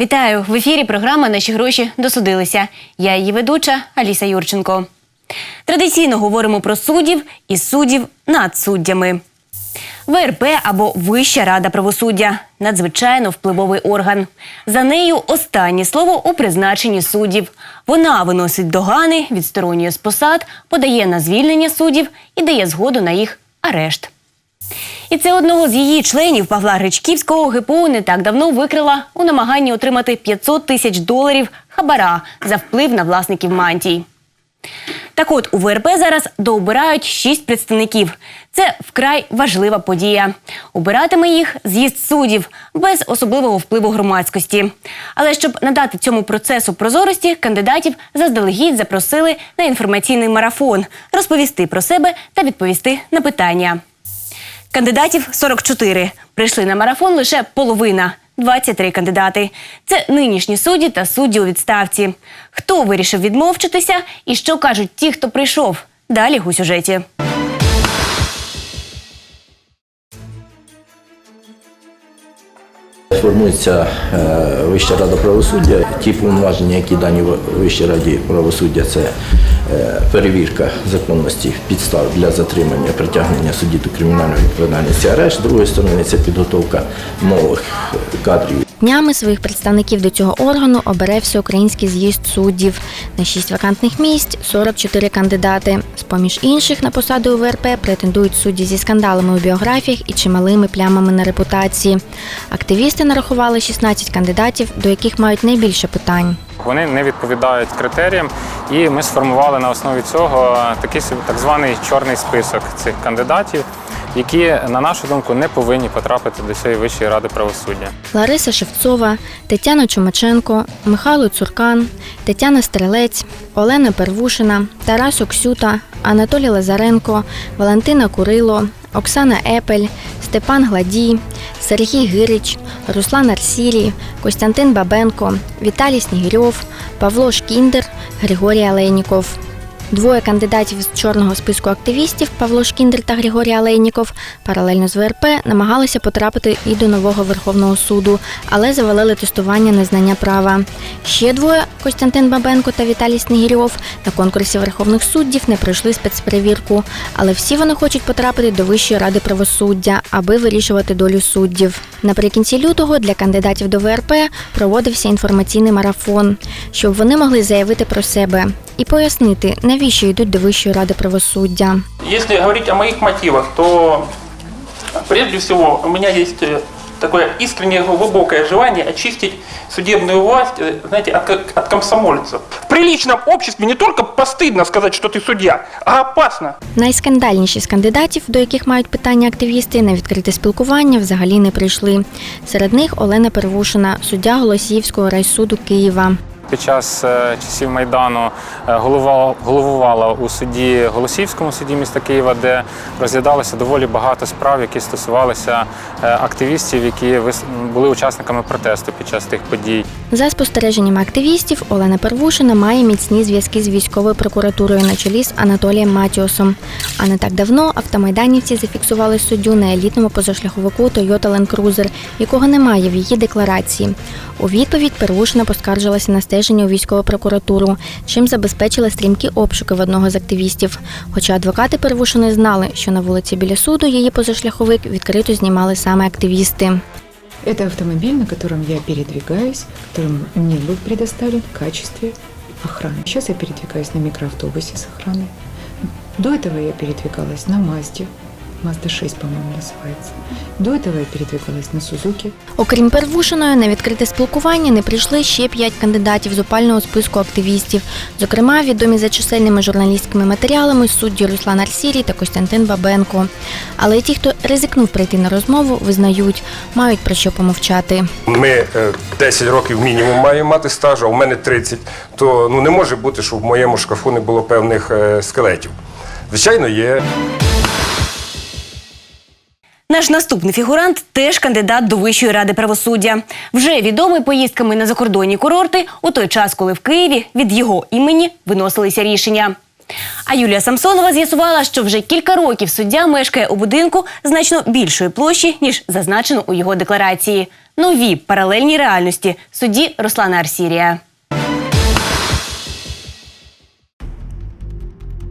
Вітаю в ефірі. Програма Наші гроші досудилися. Я її ведуча Аліса Юрченко. Традиційно говоримо про суддів і суддів над суддями. ВРП або Вища рада правосуддя надзвичайно впливовий орган. За нею останнє слово у призначенні суддів. Вона виносить догани, відсторонює з посад, подає на звільнення суддів і дає згоду на їх арешт. І це одного з її членів Павла Гречківського ГПУ не так давно викрила у намаганні отримати 500 тисяч доларів хабара за вплив на власників мантій. Так от у ВРП зараз дообирають шість представників. Це вкрай важлива подія. Обиратиме їх з'їзд суддів без особливого впливу громадськості. Але щоб надати цьому процесу прозорості, кандидатів заздалегідь запросили на інформаційний марафон розповісти про себе та відповісти на питання. Кандидатів 44. Прийшли на марафон лише половина 23 кандидати. Це нинішні судді та судді у відставці. Хто вирішив відмовчитися і що кажуть ті, хто прийшов? Далі у сюжеті. Формується е, Вища рада правосуддя. Ті повноваження, які дані Вищій раді правосуддя, це перевірка законності підстав для затримання, притягнення судді до кримінальної відповідальності, арешт. З другої сторони, це підготовка нових е, кадрів. Днями своїх представників до цього органу обере всеукраїнський з'їзд суддів. На шість вакантних місць 44 кандидати. З-поміж інших на посаду УВРП претендують судді зі скандалами у біографіях і чималими плямами на репутації. Активісти нарахували 16 кандидатів, до яких мають найбільше питань. Вони не відповідають критеріям, і ми сформували на основі цього такий так званий чорний список цих кандидатів, які, на нашу думку, не повинні потрапити до цієї вищої ради правосуддя. Лариса Шевцова, Тетяна Чумаченко, Михайло Цуркан, Тетяна Стрелець, Олена Первушина, Тарас Оксюта, Анатолій Лазаренко, Валентина Курило, Оксана Епель, Степан Гладій, Сергій Гирич, Руслан Арсірій, Костянтин Бабенко, Віталій Снігирьов, Павло Шкіндер, Григорій Алейніков. Двоє кандидатів з чорного списку активістів Павло Шкіндер та Григорій Алейніков паралельно з ВРП намагалися потрапити і до нового Верховного суду, але завалили тестування незнання права. Ще двоє Костянтин Бабенко та Віталій Снігірьов на конкурсі верховних суддів не пройшли спецперевірку, але всі вони хочуть потрапити до Вищої ради правосуддя, аби вирішувати долю суддів. Наприкінці лютого для кандидатів до ВРП проводився інформаційний марафон, щоб вони могли заявити про себе і пояснити, навіщо йдуть до Вищої ради правосуддя. Якщо говорить о моїх мотивах, то прежде всього у мене есть э, такое искреннее глубокое желание очистить судебную власть, э, знаете, от, ко- от комсомольцев. В приличном обществе не только постыдно сказать, что ты судья, а опасно. Найскандальніші з кандидатів, до яких мають питання активісти, на відкрите спілкування взагалі не прийшли. Серед них Олена Первушина, суддя Голосіївського райсуду Києва. Під час е, часів Майдану е, головувала у суді Голосіївському суді міста Києва, де розглядалося доволі багато справ, які стосувалися е, активістів, які були учасниками протесту під час тих подій. За спостереженнями активістів, Олена Первушина має міцні зв'язки з військовою прокуратурою на чолі з Анатолієм Матіосом. А не так давно автомайданівці зафіксували суддю на елітному позашляховику Toyota Land Cruiser, якого немає в її декларації. У відповідь Первушина поскаржилася на стеження у військову прокуратуру, чим забезпечила стрімкі обшуки в одного з активістів. Хоча адвокати Первушини знали, що на вулиці біля суду її позашляховик відкрито знімали саме активісти. Это автомобиль, на котором я передвигаюсь, который мне был предоставлен в качестве охраны. Сейчас я передвигаюсь на микроавтобусе с охраной. До этого я передвигалась на Мазде. Мазда 6, по-моему, называется. До этого я передвигалась на Сузуки. Окрім Первушиної, на відкрите спілкування не прийшли ще п'ять кандидатів з опального списку активістів. Зокрема, відомі за чисельними журналістськими матеріалами судді Руслан Арсірій та Костянтин Бабенко. Але й ті, хто ризикнув прийти на розмову, визнають, мають про що помовчати. Ми е, 10 років мінімум маємо мати стажу, а у мене 30, то ну не може бути, щоб в моєму шкафу не було певних е, скелетів. Звичайно, є. Наш наступний фігурант теж кандидат до Вищої ради правосуддя. Вже відомий поїздками на закордонні курорти у той час, коли в Києві від його імені виносилися рішення. А Юлія Самсонова з'ясувала, що вже кілька років суддя мешкає у будинку значно більшої площі, ніж зазначено у його декларації. нові паралельні реальності судді Руслана Арсірія.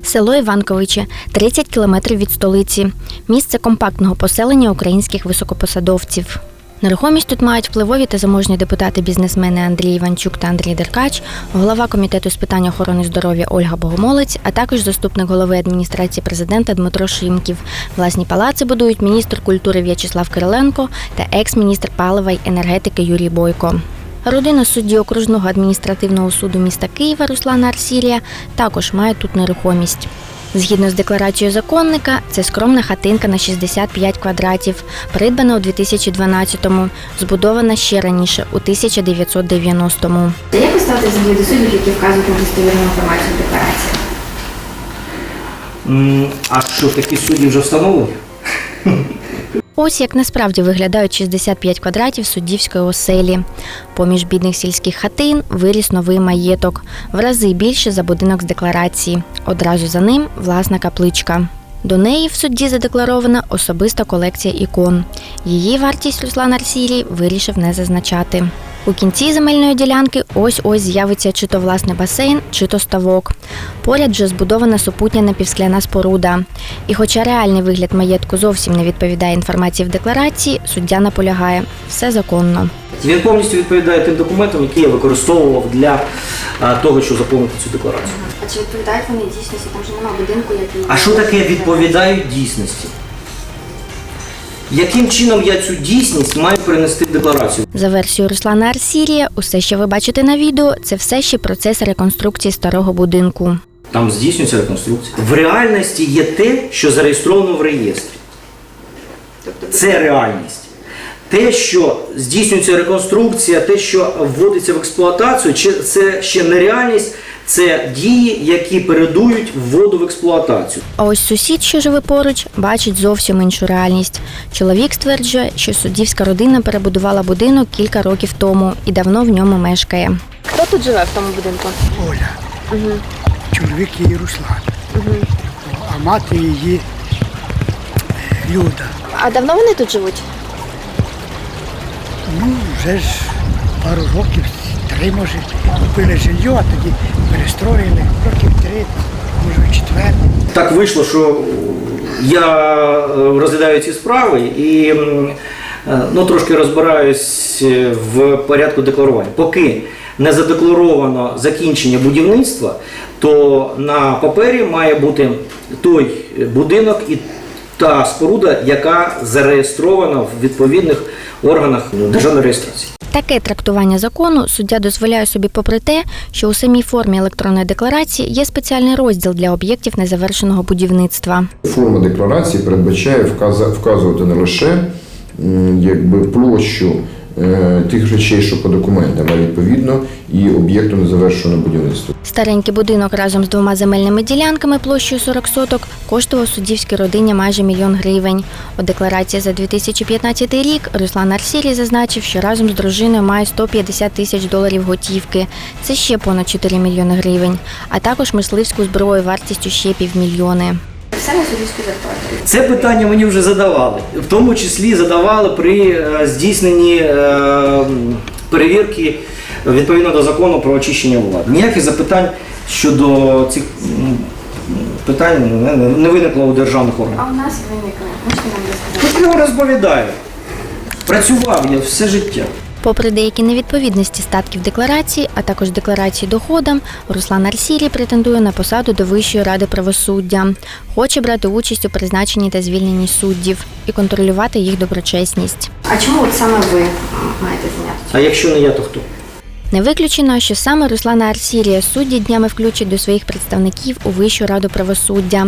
Село Іванковичі 30 кілометрів від столиці. Місце компактного поселення українських високопосадовців. Нерухомість тут мають впливові та заможні депутати-бізнесмени Андрій Іванчук та Андрій Деркач, голова комітету з питань охорони здоров'я Ольга Богомолець, а також заступник голови адміністрації президента Дмитро Шимків. Власні палаци будують міністр культури В'ячеслав Кириленко та екс-міністр палива й енергетики Юрій Бойко. Родина судді окружного адміністративного суду міста Києва Руслана Арсірія також має тут нерухомість. Згідно з декларацією законника, це скромна хатинка на 65 квадратів, придбана у 2012-му, збудована ще раніше, у 1990-му. Як ви ставитесь взагалі до суддів, які вказують недостовірну інформацію в декларації? А що такі судді вже встановлені? Ось як насправді виглядають 65 квадратів суддівської оселі. Поміж бідних сільських хатин виріс новий маєток, в рази більше за будинок з декларації. Одразу за ним власна капличка. До неї в судді задекларована особиста колекція ікон. Її вартість Руслан Арсірій вирішив не зазначати. У кінці земельної ділянки ось ось з'явиться чи то власне басейн, чи то ставок. Поряд вже збудована супутня напівскляна споруда. І хоча реальний вигляд маєтку зовсім не відповідає інформації в декларації, суддя наполягає все законно. Він повністю відповідає тим документам, які я використовував для того, щоб заповнити цю декларацію. А чи відповідають вони дійсності? Там же немає будинку, який... А що таке відповідають дійсності? Яким чином я цю дійсність маю перенести в декларацію? За версією Руслана Арсірія, усе, що ви бачите на відео, це все ще процес реконструкції старого будинку. Там здійснюється реконструкція. В реальності є те, що зареєстровано в реєстрі. Це реальність. Те, що здійснюється реконструкція, те, що вводиться в експлуатацію, чи це ще не реальність, це дії, які передують вводу в експлуатацію. А ось сусід, що живе поруч, бачить зовсім іншу реальність. Чоловік стверджує, що суддівська родина перебудувала будинок кілька років тому і давно в ньому мешкає. Хто тут живе в тому будинку? Оля. Чоловік її Руслан. А мати її е, Люда. А давно вони тут живуть? Ну, вже ж пару років, три може, купили жилье, а тоді перестроїли. Років три, може четвертий. Так вийшло, що я е, розглядаю ці справи і е, ну, трошки розбираюсь е, в порядку декларування. Поки не задекларовано закінчення будівництва, то на папері має бути той будинок і та споруда, яка зареєстрована в відповідних органах державної реєстрації. Таке трактування закону суддя дозволяє собі попри те, що у самій формі електронної декларації є спеціальний розділ для об'єктів незавершеного будівництва. Форма декларації передбачає вказувати не лише якби, площу тих речей, що по документам, а відповідно і об'єкту незавершеного будівництва. Старенький будинок разом з двома земельними ділянками площею 40 соток коштував суддівській родині майже мільйон гривень. У декларації за 2015 рік Руслан Арсірій зазначив, що разом з дружиною має 150 тисяч доларів готівки. Це ще понад 4 мільйони гривень, а також мисливську зброю вартістю ще півмільйони. Все на суддівську зарплату. Це питання мені вже задавали. В тому числі задавали при е, здійсненні е, перевірки відповідно до закону про очищення влади. Ніяких запитань щодо цих питань не- виникло у державних органах. А у нас виникли. Можете нам? Тут я розповідаю. Працював я все життя. Попри деякі невідповідності статків декларації, а також декларації доходам, Руслан Арсірій претендує на посаду до Вищої ради правосуддя. Хоче брати участь у призначенні та звільненні суддів і контролювати їх доброчесність. А чому от саме ви маєте зайнятися? А якщо не я, то хто? Не виключено, що саме Руслана Арсірія судді днями включать до своїх представників у Вищу раду правосуддя.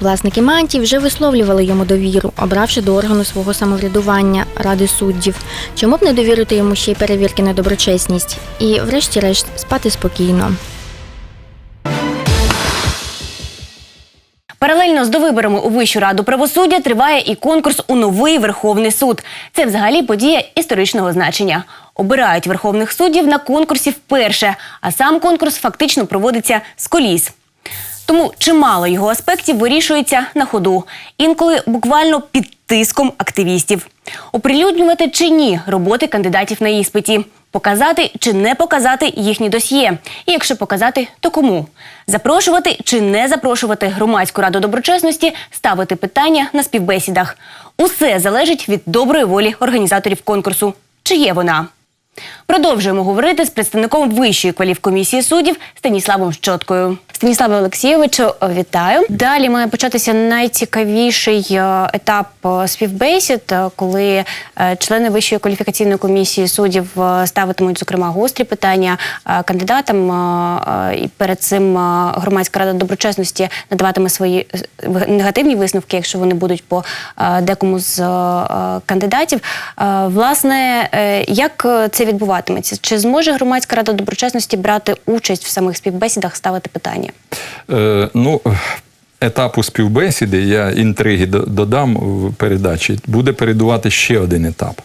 Власники мантій вже висловлювали йому довіру, обравши до органу свого самоврядування ради суддів. Чому б не довірити йому ще й перевірки на доброчесність? І, врешті-решт, спати спокійно. Паралельно з довиборами у Вищу раду правосуддя триває і конкурс у новий Верховний суд. Це взагалі подія історичного значення. Обирають верховних суддів на конкурсі вперше, а сам конкурс фактично проводиться з коліс. Тому чимало його аспектів вирішується на ходу, інколи буквально під тиском активістів. Оприлюднювати чи ні роботи кандидатів на іспиті, показати чи не показати їхні досьє. І якщо показати, то кому? Запрошувати чи не запрошувати громадську раду доброчесності, ставити питання на співбесідах. Усе залежить від доброї волі організаторів конкурсу. Чи є вона? Продовжуємо говорити з представником Вищої кваліфкомісії суддів Станіславом Щоткою. Станіславе Олексійовичу, вітаю. Далі має початися найцікавіший е, етап е, співбесід, е, коли члени Вищої кваліфікаційної комісії суддів ставитимуть зокрема гострі питання кандидатам. І перед цим громадська рада доброчесності надаватиме свої негативні висновки, якщо вони будуть по декому з кандидатів. Власне, як це відбуватиметься? Чи зможе громадська рада доброчесності брати участь в самих співбесідах, ставити питання? Е, ну, етапу співбесіди, я інтриги додам в передачі, буде передувати ще один етап.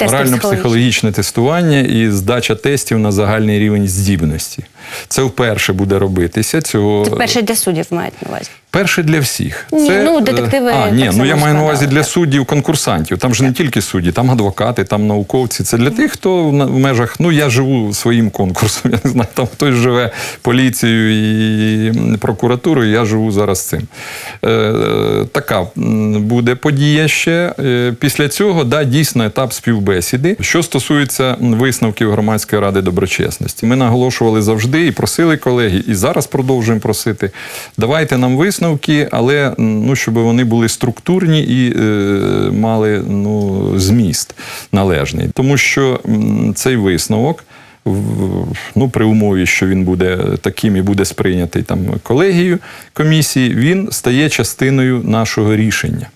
Морально-психологічне тестування і здача тестів на загальний рівень здібності. Це вперше буде робитися. Цього Це перше для суддів мають на увазі. Перше для всіх. Ні, Це, ну, е, детективи А, ні, ну я маю на увазі для суддів, конкурсантів. Там ж не тільки судді, там адвокати, там науковці. Це для тих, хто в межах. Ну я живу своїм конкурсом. Я не знаю, там хтось живе поліцією і прокуратурою. Я живу зараз цим. Е, е, така буде подія ще. Е, Після цього да, дійсно етап співбесіди. Що стосується висновків громадської ради доброчесності, ми наголошували завжди і просили колеги, і зараз продовжуємо просити. Давайте нам висновки, але ну, щоб вони були структурні і е, мали ну, зміст належний. Тому що цей висновок. Ну, при умові, що він буде таким і буде сприйнятий там колегією комісії, він стає частиною нашого рішення.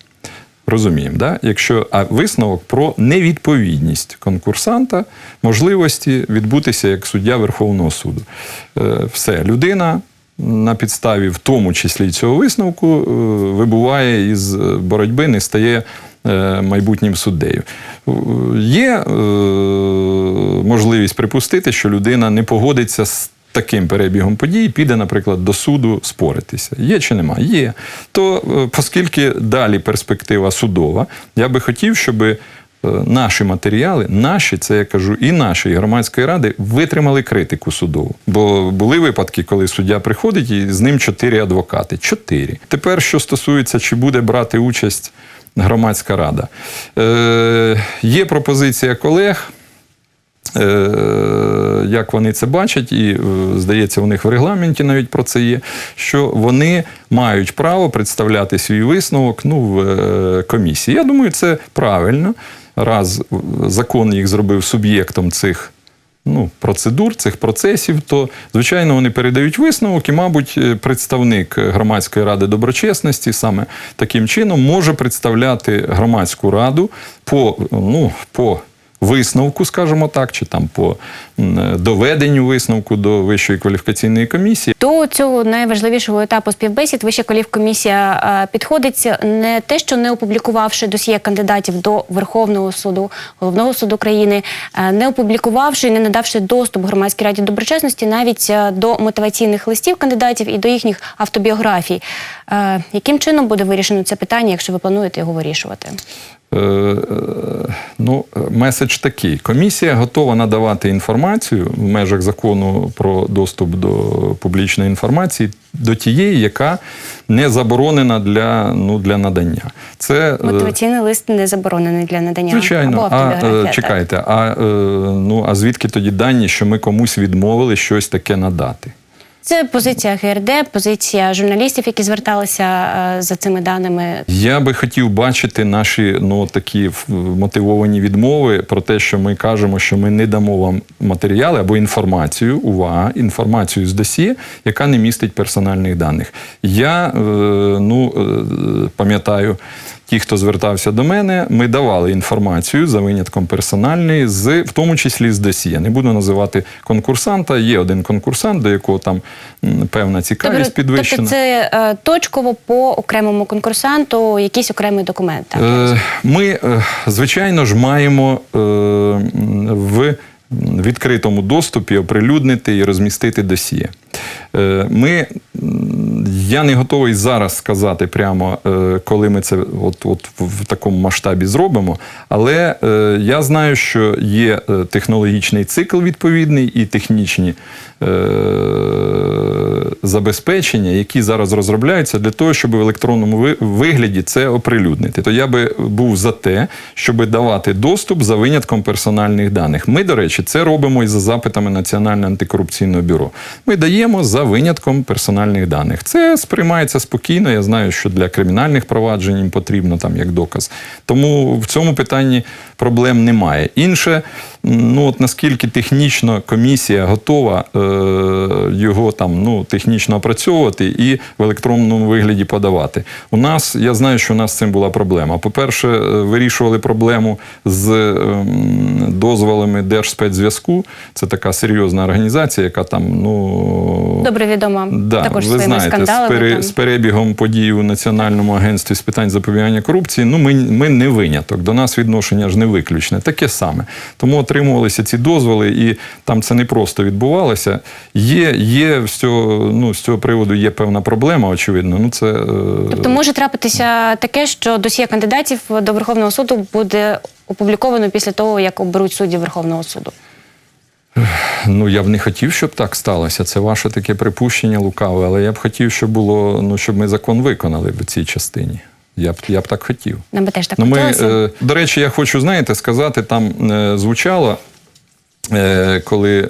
Розуміємо, да? Якщо а висновок про невідповідність конкурсанта можливості відбутися як суддя Верховного суду. Е, все, людина на підставі, в тому числі цього висновку, е, вибуває із боротьби, не стає е, майбутнім суддею. Е, Є е, можливість припустити, що людина не погодиться з таким перебігом подій піде, наприклад, до суду споритися. Є чи нема? Є. То, е, оскільки далі перспектива судова, я би хотів, щоб е, наші матеріали, наші, це я кажу, і наші, і громадської ради витримали критику судову. Бо були випадки, коли суддя приходить і з ним чотири адвокати. Чотири. Тепер, що стосується, чи буде брати участь громадська рада. Е, є пропозиція колег. Е, як вони це бачать, і е, здається, у них в регламенті навіть про це є, що вони мають право представляти свій висновок ну, в е, комісії. Я думаю, це правильно. Раз закон їх зробив суб'єктом цих. Ну, процедур, цих процесів, то звичайно вони передають висновок, і, мабуть, представник громадської ради доброчесності саме таким чином може представляти громадську раду по, ну, по висновку, скажімо так, чи там по доведенню висновку до Вищої кваліфікаційної комісії. До цього найважливішого етапу співбесід Вища кваліфкомісія е, підходить не те, що не опублікувавши досьє кандидатів до Верховного суду, головного суду країни, е, не опублікувавши і не надавши доступ громадській раді доброчесності навіть е, до мотиваційних листів кандидатів і до їхніх автобіографій. Яким чином буде вирішено це питання, якщо ви плануєте його вирішувати? Е, е, Ну, меседж такий: комісія готова надавати інформацію в межах закону про доступ до публічної інформації до тієї, яка не заборонена для, ну, для надання. Це е, Мотиваційний лист не заборонений для надання. Звичайно, або а чекайте, а, ну, а звідки тоді дані, що ми комусь відмовили щось таке надати? Це позиція ГРД, позиція журналістів, які зверталися е, за цими даними. Я би хотів бачити наші ну такі мотивовані відмови про те, що ми кажемо, що ми не дамо вам матеріали або інформацію, увага, інформацію з досьє, яка не містить персональних даних. Я е, ну е, пам'ятаю. Ті, хто звертався до мене, ми давали інформацію за винятком персональної, з в тому числі з досьє. Не буду називати конкурсанта. Є один конкурсант, до якого там певна цікавість підвищена. тобто це е, точково по окремому конкурсанту, якийсь окремий документ. Так? Е, Ми, е, звичайно ж, маємо е, в відкритому доступі оприлюднити і розмістити досьє. Е, Ми, Я не готовий зараз сказати прямо, е, коли ми це от, от в такому масштабі зробимо. Але е, я знаю, що є е, технологічний цикл відповідний і технічні забезпечення, які зараз розробляються для того, щоб в електронному вигляді це оприлюднити. То я би був за те, щоб давати доступ за винятком персональних даних. Ми, до речі, це робимо і за запитами Національного антикорупційного бюро. Ми даємо за винятком персональних даних. Це сприймається спокійно. Я знаю, що для кримінальних проваджень їм потрібно там як доказ. Тому в цьому питанні проблем немає. Інше, ну от наскільки технічно комісія готова е, його там ну технічно опрацьовувати і в електронному вигляді подавати. У нас я знаю, що у нас з цим була проблема. По-перше, е, вирішували проблему з ем, дозволами Держспецзв'язку. Це така серйозна організація, яка там ну Добре відома Да, також ви своїми знаєте, скандалами. З, пере, з перебігом подій у Національному агентстві з питань запобігання корупції, ну ми, ми не виняток. До нас відношення ж не виключне. Таке саме. Тому отримувалися ці дозволи, і там це не просто відбувалося. Є, є з цього, ну, з цього приводу є певна проблема, очевидно. Ну, це, е, Тобто може трапитися таке, що досьє кандидатів до Верховного суду буде опубліковано після того, як оберуть судді Верховного суду. Ну, я б не хотів, щоб так сталося. Це ваше таке припущення лукаве, але я б хотів, щоб було, ну, щоб ми закон виконали в цій частині. Я б, я б так хотів. Нам би теж так Ну, ми, е, до речі, я хочу, знаєте, сказати, там е, звучало. е, Коли е,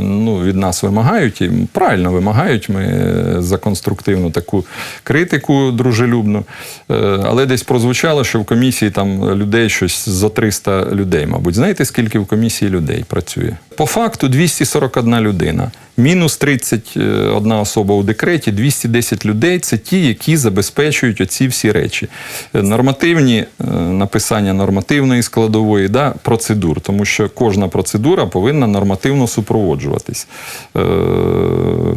ну, від нас вимагають, і правильно вимагають ми е, за конструктивну таку критику дружелюбну, е, але десь прозвучало, що в комісії там людей щось за 300 людей, мабуть. Знаєте, скільки в комісії людей працює? По факту 241 людина. Мінус 31 особа у декреті, 210 людей це ті, які забезпечують оці всі речі. Е, Нормативні е, написання нормативної складової, да, процедур, тому що кожна процедура повинна нормативно супроводжуватись. Е,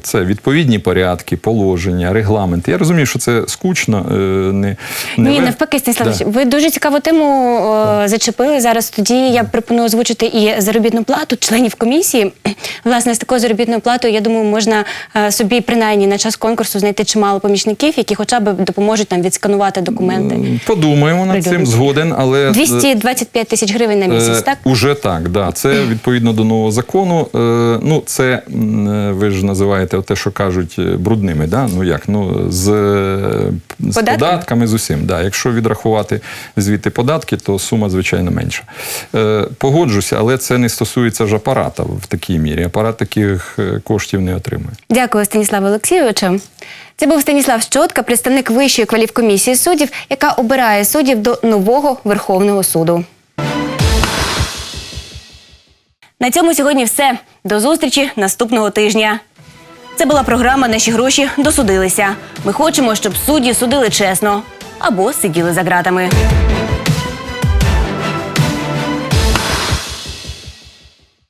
Це відповідні порядки, положення, регламенти. Я розумію, що це скучно. е, Не, не Ні, ве- навпаки, Станіславович, Да. ви дуже цікаву тему е, зачепили. Зараз тоді я пропоную озвучити і заробітну плату членів комісії. Власне, з такою заробітною платою, я думаю, можна е, собі принаймні на час конкурсу знайти чимало помічників, які хоча б допоможуть нам відсканувати документи. Подумаємо над цим, згоден, але 225 тисяч гривень на місяць, Е, так? Уже так, да. Це відповідно до нового закону. Е, ну, це е, ви ж називаєте те, що кажуть, е, брудними. Да? Ну як? Ну, з, е, з Податками? з усім. Да. Якщо відрахувати звідти податки, то сума, звичайно, менша. Е, погоджуся, але це не стосується ж апарата в такій мірі. Апарат таких е, коштів не отримує. Дякую, Станіславу Олексійовичу. Це був Станіслав Щотка, представник Вищої кваліфкомісії суддів, яка обирає суддів до нового Верховного суду. На цьому сьогодні все. До зустрічі наступного тижня. Це була програма Наші гроші досудилися. Ми хочемо, щоб судді судили чесно або сиділи за ґратами.